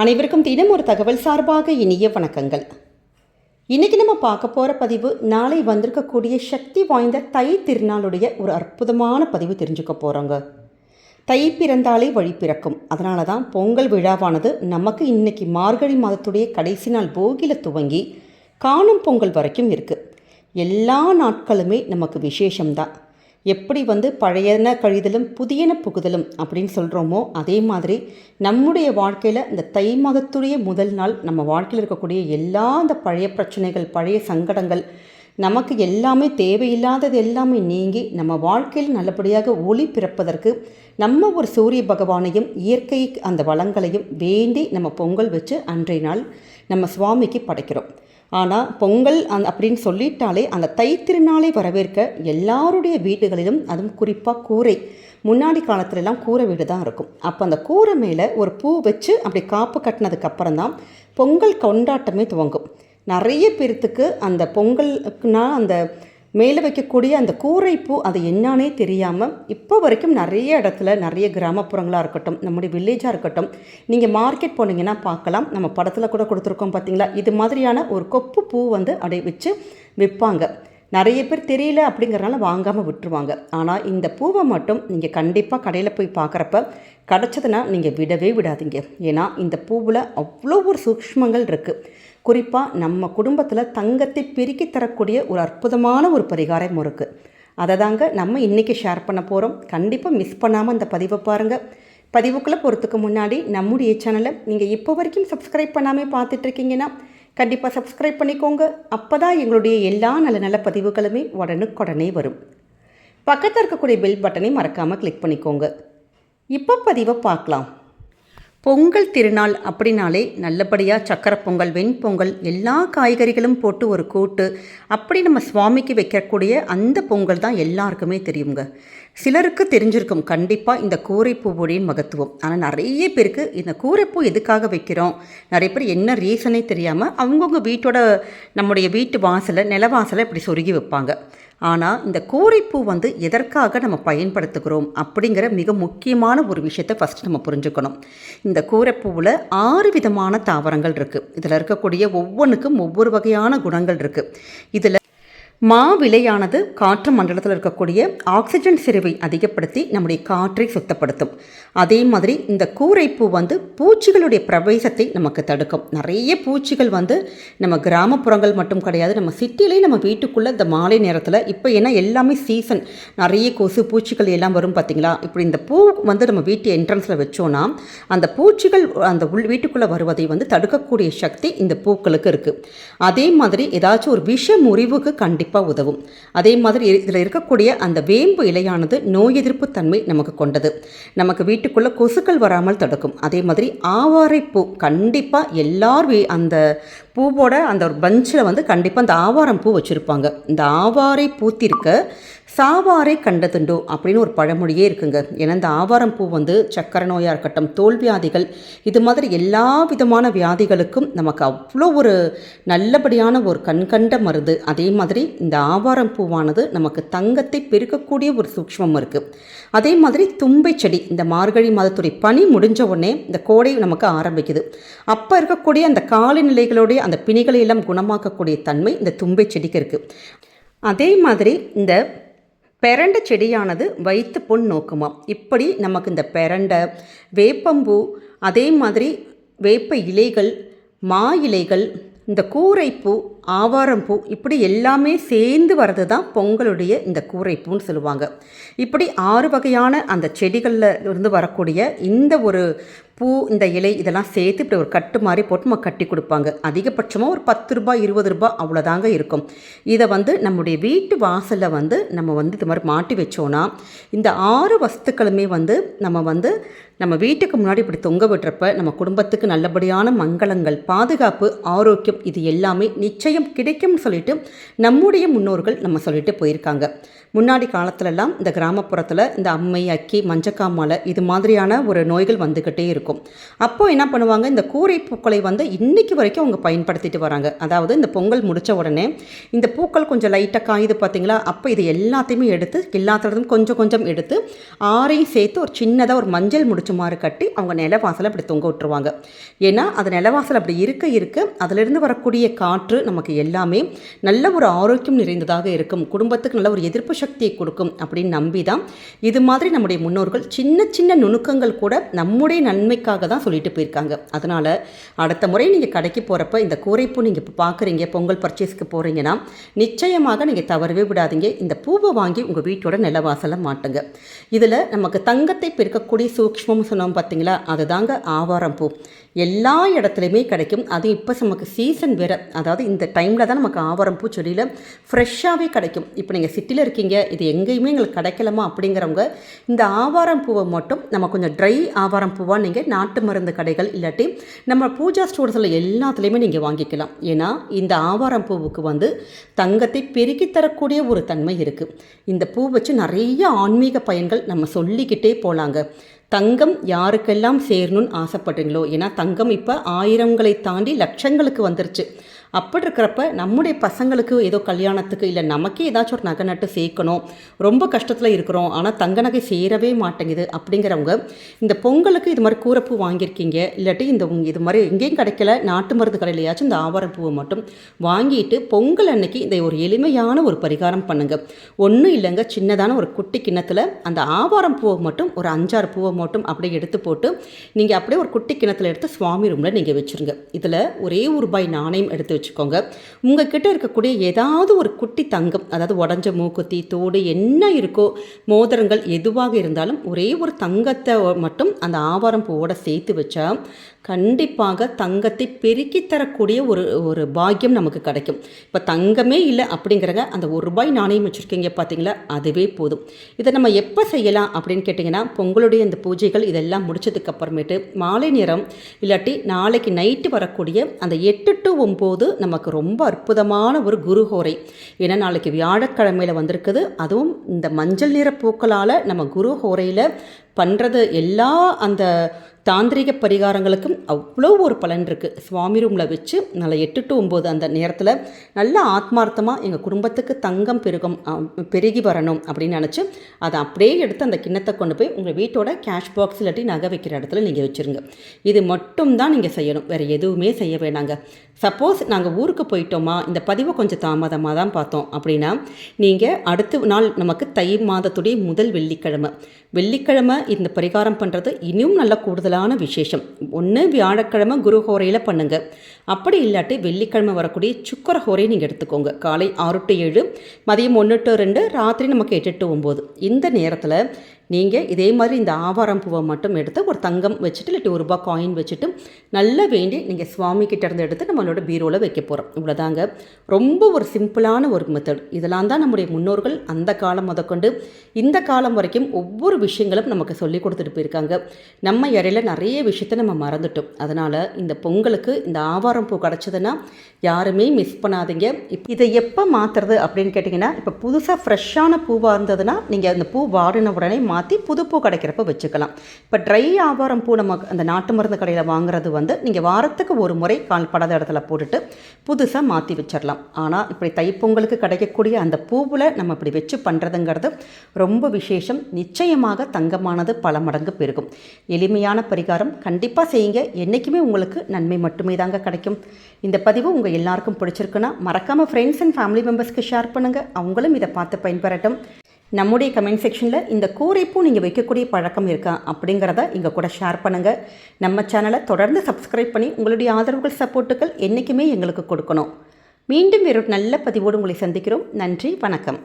அனைவருக்கும் தினம் ஒரு தகவல் சார்பாக இனிய வணக்கங்கள். இன்றைக்கி நம்ம பார்க்க போகிற பதிவு நாளை வந்திருக்கக்கூடிய சக்தி வாய்ந்த தை திருநாளுடைய ஒரு அற்புதமான பதிவு தெரிஞ்சுக்க போகிறோங்க தை பிறந்தாலே வழி பிறக்கும். அதனால தான் பொங்கல் விழாவானது நமக்கு இன்றைக்கி மார்கழி மாதத்துடைய கடைசி நாள் போகில துவங்கி காணும் பொங்கல் வரைக்கும் இருக்குது எல்லா நாட்களுமே நமக்கு விசேஷம்தான். எப்படி வந்து பழையன கழிதலும் புதியன புகுதலும் அப்படின்னு சொல்கிறோமோ அதே மாதிரி நம்முடைய வாழ்க்கையில் இந்த தை மாதத்துடைய முதல் நாள் நம்ம வாழ்க்கையில் இருக்கக்கூடிய எல்லா அந்த பழைய பிரச்சனைகள் பழைய சங்கடங்கள் நமக்கு எல்லாமே தேவையில்லாதது எல்லாமே நீங்கி நம்ம வாழ்க்கையில் நல்லபடியாக ஒளி பிறப்பதற்கு நம்ம ஒரு சூரிய பகவானையும் இயற்கை அந்த வளங்களையும் வேண்டி நம்ம பொங்கல் வச்சு அன்றைய நாள் நம்ம சுவாமிக்கு படைக்கிறோம். ஆனால் பொங்கல் அந் அப்படின்னு சொல்லிட்டாலே அந்த தைத்திருநாளை வரவேற்க எல்லாருடைய வீடுகளிலும் அதுவும் குறிப்பாக கூரை. முன்னாடி காலத்துலலாம் கூரை வீடு தான் இருக்கும். அப்போ அந்த கூரை மேலே ஒரு பூ வச்சு அப்படி காப்பு கட்டினதுக்கப்புறம் தான் பொங்கல் கொண்டாட்டமே துவங்கும். நிறைய பேர்த்துக்கு அந்த பொங்கலுக்குனா அந்த மேலே வைக்கக்கூடிய அந்த கூரைப்பூ அது என்னானே தெரியாமல் இப்போ வரைக்கும் நிறைய இடத்துல நிறைய கிராமப்புறங்களாக இருக்கட்டும் நம்முடைய வில்லேஜாக இருக்கட்டும் நீங்கள் மார்க்கெட் போனீங்கன்னா பார்க்கலாம். நம்ம படத்தில் கூட கொடுத்துருக்கோம் பார்த்தீங்களா? இது மாதிரியான ஒரு கொப்பு பூ வந்து அப்படியே வச்சு விற்பாங்க. நிறைய பேர் தெரியல அப்படிங்கிறனால வாங்காமல் விட்டுருவாங்க. ஆனால் இந்த பூவை மட்டும் நீங்கள் கண்டிப்பாக கடையில் போய் பார்க்குறப்ப கிடச்சதுன்னா நீங்கள் விடவே விடாதீங்க. ஏன்னா இந்த பூவில் அவ்வளோ ஒரு சூக்ஷ்மங்கள் இருக்குது குறிப்பாக நம்ம குடும்பத்தில் தங்கத்தை பெருக்கி தரக்கூடிய ஒரு அற்புதமான ஒரு பரிகாரம் இருக்குது அதை தாங்க நம்ம இன்றைக்கி ஷேர் பண்ண போகிறோம் கண்டிப்பாக மிஸ் பண்ணாமல் அந்த பதிவை பாருங்கள் பதிவுக்குள்ளே போகிறதுக்கு முன்னாடி நம்முடைய சேனலை நீங்கள் இப்போ வரைக்கும் சப்ஸ்கிரைப் பண்ணாமல் பார்த்துட்ருக்கீங்கன்னா கண்டிப்பாக சப்ஸ்கிரைப் பண்ணிக்கோங்க. அப்போ தான் எங்களுடைய எல்லா நல்ல நல்ல பதிவுகளுமே உடனுக்குடனே வரும். பக்கத்தில் இருக்கக்கூடிய பெல் பட்டனை மறக்காமல் கிளிக் பண்ணிக்கோங்க. இப்போ பதிவை பார்க்கலாம். பொங்கல் திருநாள் அப்படின்னாலே நல்லபடியாக சக்கரை பொங்கல் வெண்பொங்கல் எல்லா காய்கறிகளும் போட்டு ஒரு கூட்டு. அப்படி நம்ம சுவாமிக்கு வைக்கக்கூடிய அந்த பொங்கல் தான் எல்லாருக்குமே தெரியுங்க சிலருக்கு தெரிஞ்சிருக்கும். கண்டிப்பாக இந்த கூரைப்பூவோடையின் மகத்துவம். ஆனால் நிறைய பேருக்கு இந்த கூரைப்பூ எதுக்காக வைக்கிறோம்? நிறைய பேர் என்ன ரீசனே தெரியாமல் அவங்கவுங்க வீட்டோட நம்முடைய வீட்டு வாசலை நிலவாசலை இப்படி சொருகி வைப்பாங்க. ஆனால் இந்த கூரைப்பூ வந்து எதற்காக நம்ம பயன்படுத்துகிறோம் அப்படிங்கிற மிக முக்கியமான ஒரு விஷயத்தை ஃபஸ்ட்டு நம்ம புரிஞ்சுக்கணும். இந்த கூரைப்பூவில் ஆறு விதமான தாவரங்கள் இருக்குது இதில் இருக்கக்கூடிய ஒவ்வொன்றுக்கும் ஒவ்வொரு வகையான குணங்கள் இருக்குது இதில் மா விலையானது காற்று மண்டலத்தில் இருக்கக்கூடிய ஆக்சிஜன் செறிவை அதிகப்படுத்தி நம்முடைய காற்றை சுத்தப்படுத்தும். அதே மாதிரி இந்த கூரைப்பூ வந்து பூச்சிகளுடைய பிரவேசத்தை நமக்கு தடுக்கும். நிறைய பூச்சிகள் வந்து நம்ம கிராமப்புறங்கள் மட்டும் கிடையாது நம்ம சிட்டிலேயே நம்ம வீட்டுக்குள்ளே இந்த மாலை நேரத்தில் இப்போ ஏன்னா எல்லாமே சீசன் நிறைய கொசு பூச்சிகள் எல்லாம் வரும் பார்த்திங்களா இப்படி இந்த பூ வந்து நம்ம வீட்டு என்ட்ரன்ஸில் வச்சோன்னா அந்த பூச்சிகள் அந்த உள் வீட்டுக்குள்ளே வருவதை வந்து தடுக்கக்கூடிய சக்தி இந்த பூக்களுக்கு இருக்குது அதே மாதிரி ஏதாச்சும் ஒரு விஷ முறிவுக்கு கண்டிப்பாக உதவும். அதே மாதிரி இதில் இருக்கக்கூடிய அந்த வேம்பு இலையானது நோய் எதிர்ப்பு தன்மை நமக்கு கொண்டது. நமக்கு வீட்டு வீட்டுக்குள்ளே கொசுக்கள் வராமல் தடுக்கும். அதே மாதிரி ஆவாரைப்பூ கண்டிப்பாக எல்லார் வீ அந்த பூவோட அந்த ஒரு பஞ்சில் வந்து கண்டிப்பாக அந்த ஆவாரம் பூ வச்சுருப்பாங்க. இந்த ஆவாரை பூத்திருக்க சாவாரை கண்டதுண்டோ அப்படின்னு ஒரு பழமொழியே இருக்குங்க. ஏன்னா இந்த ஆவாரம் பூ வந்து சக்கரை நோயாக இருக்கட்டும் தோல் வியாதிகள் இது மாதிரி எல்லா விதமான வியாதிகளுக்கும் நமக்கு அவ்வளோ ஒரு நல்லபடியான ஒரு கண்கண்ட மருந்து. அதே மாதிரி இந்த ஆவாரம் பூவானது நமக்கு தங்கத்தை பெருக்கக்கூடிய ஒரு சூக்ஷ்மம் இருக்குது அதே மாதிரி தும்பை செடி இந்த மார்கழி மாதத்துடைய பனி முடிஞ்ச உடனே இந்த கோடை நமக்கு ஆரம்பிக்குது. அப்போ இருக்கக்கூடிய அந்த காலநிலைகளுடைய அந்த பிணிகளை எல்லாம் குணமாக்கக்கூடிய தன்மை இந்த தும்பை செடிக்கு இருக்குது அதே மாதிரி இந்த பெரண்டை செடியானது வைத்து பொன் நோக்குமாம். இப்படி நமக்கு இந்த பெரண்டை வேப்பம்பூ அதே மாதிரி வேப்ப இலைகள் மா இலைகள் இந்த கூரைப்பூ ஆவாரம்பூ இப்படி எல்லாமே சேர்ந்து வர்றது தான் பொங்கலுடைய இந்த கூரைப்பூன்னு சொல்லுவாங்க. இப்படி ஆறு வகையான அந்த செடிகளில் இருந்து வரக்கூடிய இந்த ஒரு பூ இந்த இலை இதெல்லாம் சேர்த்து இப்படி ஒரு கட்டு மாதிரி போட்டு நம்ம கட்டி கொடுப்பாங்க. அதிகபட்சமாக ஒரு பத்து ரூபாய் இருபது ரூபாய் அவ்வளோதாங்க இருக்கும். இதை வந்து நம்முடைய வீட்டு வாசலில் வந்து நம்ம வந்து இது மாதிரி மாட்டி வச்சோன்னா இந்த ஆறு வஸ்துக்களுமே வந்து நம்ம வந்து நம்ம வீட்டுக்கு முன்னாடி இப்படி தொங்க விட்டுறப்ப நம்ம குடும்பத்துக்கு நல்லபடியான மங்களங்கள் பாதுகாப்பு ஆரோக்கியம் இது எல்லாமே நிச்சயம் கிடைக்கும்னு சொல்லிட்டு நம்முடைய முன்னோர்கள் நம்ம சொல்லிட்டு போயிருக்காங்க. முன்னாடி காலத்துலலாம் இந்த கிராமப்புறத்தில் இந்த அம்மை அக்கி மஞ்சக்காமலை இது மாதிரியான ஒரு நோய்கள் வந்துக்கிட்டே இருக்கும். அப்போ என்ன பண்ணுவாங்க இந்த கூரை பூக்களை வந்து இன்னைக்கு வரைக்கும் அவங்க பயன்படுத்திட்டு வராங்க. அதாவது இந்த பொங்கல் முடித்த உடனே இந்த பூக்கள் கொஞ்சம் லைட்டாக காயுது பார்த்தீங்களா அப்போ இது எல்லாத்தையுமே எடுத்து எல்லாத்துலேருந்து கொஞ்சம் கொஞ்சம் எடுத்து ஆறையும் சேர்த்து ஒரு சின்னதாக ஒரு மஞ்சள் முடிச்ச மாதிரி கட்டி அவங்க நிலவாசலை அப்படி தொங்க விட்டுருவாங்க. ஏன்னா அது நிலவாசல் அப்படி இருக்க இருக்க அதிலிருந்து வரக்கூடிய காற்று நமக்கு எல்லாமே நல்ல ஒரு ஆரோக்கியம் நிறைந்ததாக இருக்கும். குடும்பத்துக்கு நல்ல ஒரு எதிர்ப்பு சக்தியை கொடுக்கும் அப்படின்னு நம்பி தான் இது மாதிரி நம்முடைய முன்னோர்கள் சின்ன சின்ன நுணுக்கங்கள் கூட நம்முடைய நன்மை நன்மைக்காக தான் சொல்லிட்டு போயிருக்காங்க. அதனால் அடுத்த முறை நீங்கள் கடைக்கு போகிறப்ப இந்த கூரைப்பூ நீங்கள் இப்போ பார்க்குறீங்க பொங்கல் பர்ச்சேஸ்க்கு போகிறீங்கன்னா நிச்சயமாக நீங்கள் தவறவே விடாதீங்க. இந்த பூவை வாங்கி உங்கள் வீட்டோட நிலவாசலை மாட்டுங்க. இதில் நமக்கு தங்கத்தை பெருக்கக்கூடிய சூக்மம் சொன்னோம் பார்த்தீங்களா அதுதாங்க ஆவாரம் பூ. எல்லா இடத்துலையுமே கிடைக்கும். அது இப்போ நமக்கு சீசன் வேறு. அதாவது இந்த டைமில் தான் நமக்கு ஆவாரம் பூ செடியில் ஃப்ரெஷ்ஷாகவே கிடைக்கும். இப்போ நீங்கள் சிட்டியில் இருக்கீங்க இது எங்கேயுமே எங்களுக்கு கிடைக்கலமா அப்படிங்கிறவங்க இந்த ஆவாரம் பூவை மட்டும் நம்ம கொஞ்சம் ட்ரை ஆவாரம் பூவாக நீங்கள் நாட்டு மருந்து கடைகள் இல்லாட்டி நம்ம பூஜா ஸ்டோர்ஸில் எல்லாத்துலேயுமே நீங்கள் வாங்கிக்கலாம். ஏன்னா இந்த ஆவாரம் பூவுக்கு வந்து தங்கத்தை பெருக்கி தரக்கூடிய ஒரு தன்மை இருக்குது இந்த பூ வச்சு நிறைய ஆன்மீக பயன்கள் நம்ம சொல்லிக்கிட்டே போகலாங்க தங்கம் யாருக்கெல்லாம் சேரணும்னு ஆசைப்படுறீங்களோ ஏன்னா தங்கம் இப்போ ஆயிரங்களை தாண்டி லட்சங்களுக்கு வந்துருச்சு. அப்படி இருக்கிறப்ப நம்முடைய பசங்களுக்கு ஏதோ கல்யாணத்துக்கு இல்லை நமக்கே ஏதாச்சும் ஒரு நகை நட்டு சேர்க்கணும். ரொம்ப கஷ்டத்தில் இருக்கிறோம். ஆனால் தங்க நகை சேரவே மாட்டேங்குது அப்படிங்கிறவங்க இந்த பொங்கலுக்கு இது மாதிரி கூரப்பூ வாங்கியிருக்கீங்க. இல்லாட்டி இந்த இது மாதிரி எங்கேயும் கிடைக்கல நாட்டு மருந்து கடையிலையாச்சும் இந்த ஆவாரம் பூவை மட்டும் வாங்கிட்டு பொங்கல் அன்னைக்கு இந்த ஒரு எளிமையான ஒரு பரிகாரம் பண்ணுங்கள் ஒன்றும் இல்லைங்க சின்னதான ஒரு குட்டி கிண்ணத்தில் அந்த ஆவாரம் பூவை மட்டும் ஒரு அஞ்சாறு பூவை மட்டும் அப்படியே எடுத்து போட்டு நீங்கள் அப்படியே ஒரு குட்டி கிணத்துல எடுத்து சுவாமி ரூமில் நீங்கள் வச்சுருங்க. இதில் ஒரே ஒரு ரூபாய் நாணயம் எடுத்து வச்சுக்கோங்க. உங்ககிட்ட இருக்கக்கூடிய ஏதாவது ஒரு குட்டி தங்கம் அதாவது உடஞ்ச மூக்குத்தி தோடு என்ன இருக்கோ மோதிரங்கள் எதுவாக இருந்தாலும் ஒரே ஒரு தங்கத்தை மட்டும் அந்த ஆவாரம் பூவோட சேர்த்து வச்சா கண்டிப்பாக தங்கத்தை பெருக்கி தரக்கூடிய ஒரு ஒரு பாக்கியம் நமக்கு கிடைக்கும். இப்போ தங்கமே இல்லை அப்படிங்கிறங்க அந்த ஒரு ரூபாய் நாணயம் வச்சுருக்கீங்க பார்த்தீங்களா அதுவே போதும். இதை நம்ம எப்போ செய்யலாம் அப்படின்னு கேட்டிங்கன்னா பொங்கலுடைய இந்த பூஜைகள் இதெல்லாம் முடிச்சதுக்கு அப்புறமேட்டு மாலை நேரம் இல்லாட்டி நாளைக்கு நைட்டு வரக்கூடிய அந்த எட்டு டு ஒம்பது நமக்கு ரொம்ப அற்புதமான ஒரு குருஹோரை ஏன்னா நாளைக்கு வியாழக்கிழமையில் வந்திருக்குது. அதுவும் இந்த மஞ்சள் நிற பூக்களால் நம்ம குருஹோரையில் பண்ணுறது எல்லா அந்த தாந்திரிக பரிகாரங்களுக்கும் அவ்வளோ ஒரு பலன் இருக்குது சுவாமி ரூமில் வச்சு நல்ல எட்டு டு ஒம்பது அந்த நேரத்தில் நல்ல ஆத்மார்த்தமாக எங்கள் குடும்பத்துக்கு தங்கம் பெருகும் பெருகி வரணும் அப்படின்னு நினச்சி அதை அப்படியே எடுத்து அந்த கிண்ணத்தை கொண்டு போய் உங்கள் வீட்டோட கேஷ் பாக்ஸ் இல்லாட்டி நகை வைக்கிற இடத்துல நீங்கள் வச்சுருங்க. இது மட்டும் தான் நீங்கள் செய்யணும். வேறு எதுவுமே செய்ய வேணாங்க. சப்போஸ் நாங்கள் ஊருக்கு போயிட்டோமா இந்த பதிவை கொஞ்சம் தாமதமாக தான் பார்த்தோம் அப்படின்னா நீங்கள் அடுத்த நாள் நமக்கு தை மாதத்துடைய முதல் வெள்ளிக்கிழமை. வெள்ளிக்கிழமை இந்த பரிகாரம் பண்ணுறது இனியும் நல்ல கூடுதலான விசேஷம். ஒன்று வியாழக்கிழமை குருஹோரையில் பண்ணுங்க. அப்படி இல்லாட்டி வெள்ளிக்கிழமை வரக்கூடிய சுக்கர ஹோரையை நீங்கள் எடுத்துக்கோங்க. காலை ஆறு டு ஏழு மதியம் ஒன்று டு ரெண்டு ராத்திரி நமக்கு எட்டு டு ஒம்பது இந்த நேரத்தில் நீங்கள் இதே மாதிரி இந்த ஆவாரம் பூவை மட்டும் எடுத்து ஒரு தங்கம் வச்சுட்டு இல்லாட்டி ஒரு ரூபாய் காயின் வச்சுட்டு நல்லா வேண்டி நீங்கள் சுவாமி கிட்டேருந்து எடுத்து நம்மளோட பீரோவில் வைக்க போகிறோம் இவ்வளோதாங்க ரொம்ப ஒரு சிம்பிளான ஒரு மெத்தட் இதெல்லாம் தான் நம்முடைய முன்னோர்கள் அந்த காலம் முதற்கொண்டு இந்த காலம் வரைக்கும் ஒவ்வொரு விஷயங்களும் நமக்கு சொல்லி கொடுத்துட்டு போயிருக்காங்க. நம்ம இடையில நிறைய விஷயத்தை நம்ம மறந்துட்டோம். அதனால் இந்த பொங்கலுக்கு இந்த ஆவாரம் பூ கிடச்சதுன்னா யாருமே மிஸ் பண்ணாதீங்க. இப் இதை எப்போ மாற்றுறது அப்படின்னு கேட்டிங்கன்னா இப்போ புதுசாக ஃப்ரெஷ்ஷான பூவாக இருந்ததுன்னா நீங்கள் அந்த பூ வாடின உடனே மாற்றி புதுப்பூ கிடைக்கிறப்ப வச்சுக்கலாம். இப்போ ட்ரை ஆவாரம் பூ நம்ம அந்த நாட்டு மருந்து கடையில் வாங்குறது வந்து நீங்கள் வாரத்துக்கு ஒரு முறை கால் படாத இடத்துல போட்டுட்டு புதுசாக மாற்றி வச்சிடலாம் ஆனால் இப்படி தைப்பொங்கலுக்கு கிடைக்கக்கூடிய அந்த பூவில் நம்ம இப்படி வச்சு பண்ணுறதுங்கிறது ரொம்ப விசேஷம். நிச்சயமாக தங்கமானது பல மடங்கு பெருகும். எளிமையான பரிகாரம் கண்டிப்பாக செய்யுங்க. என்றைக்குமே உங்களுக்கு நன்மை மட்டுமே தாங்க கிடைக்கும். இந்த பதிவு உங்கள் எல்லாருக்கும் பிடிச்சிருக்குன்னா மறக்காமல் ஃப்ரெண்ட்ஸ் அண்ட் ஃபேமிலி மெம்பர்ஸ்க்கு ஷேர் பண்ணுங்கள் அவங்களும் இதை பார்த்து பயன்பெறட்டும். நம்முடைய கமெண்ட் செக்ஷனில் இந்த கூரைப்பூ நீங்கள் வைக்கக்கூடிய பழக்கம் இருக்கா அப்படிங்கிறத இங்கே கூட ஷேர் பண்ணுங்கள் நம்ம சேனலை தொடர்ந்து சப்ஸ்கிரைப் பண்ணி உங்களுடைய ஆதரவுகள் சப்போர்ட்டுகள் என்றைக்குமே எங்களுக்கு கொடுக்கணும். மீண்டும் வேறு நல்ல பதிவோடு உங்களை சந்திக்கிறோம். நன்றி வணக்கம்.